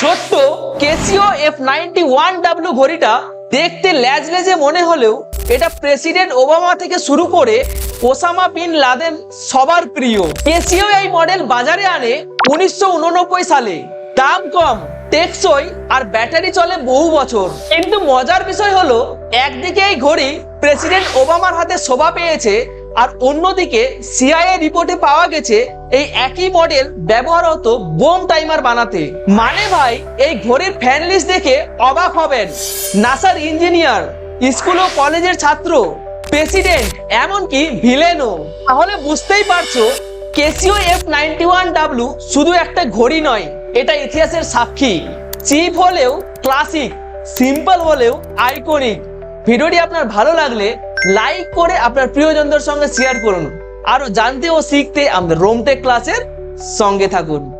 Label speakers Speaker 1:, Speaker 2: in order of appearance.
Speaker 1: ছোট্ট Casio F ninety one W ঘড়িটা দেখতে ল্যাজ লেজে মনে হলেও এটা প্রেসিডেন্ট ওবামা থেকে শুরু করে ওসামা বিন লাদেন সবার প্রিয়। কেসিও এই মডেল বাজারে আনে উনিশশো উননব্বই সালে। দাম কম, টেকসই আর ব্যাটারি চলে বহু বছর। কিন্তু মজার বিষয় হলো, একদিকে এই ঘড়ি প্রেসিডেন্ট ওবামার হাতে শোভা পেয়েছে আর অন্যদিকে সিআইএ রিপোর্টে পাওয়া গেছে এই একই মডেল ব্যবহার হতো বোম টাইমার বানাতে। মানে ভাই, এই ঘড়ির ফ্যান লিস্ট দেখে অবাক হবেন। নাসার ইঞ্জিনিয়ার স্কুল ও কলেজের ছাত্র প্রেসিডেন্ট এমনকি ভিলেনও তাহলে বুঝতেই পারছ Casio F ninety one W শুধু একটা ঘড়ি নয়, এটা ইতিহাসের সাক্ষী। চিপ হলেও ক্লাসিক সিম্পল হলেও আইকনিক ভিডিওটি আপনার ভালো লাগলে লাইক করে আপনার প্রিয়জনদের সঙ্গে শেয়ার করুন। আরও জানতে ও শিখতে আমাদের রোমটেক ক্লাসের সঙ্গে থাকুন।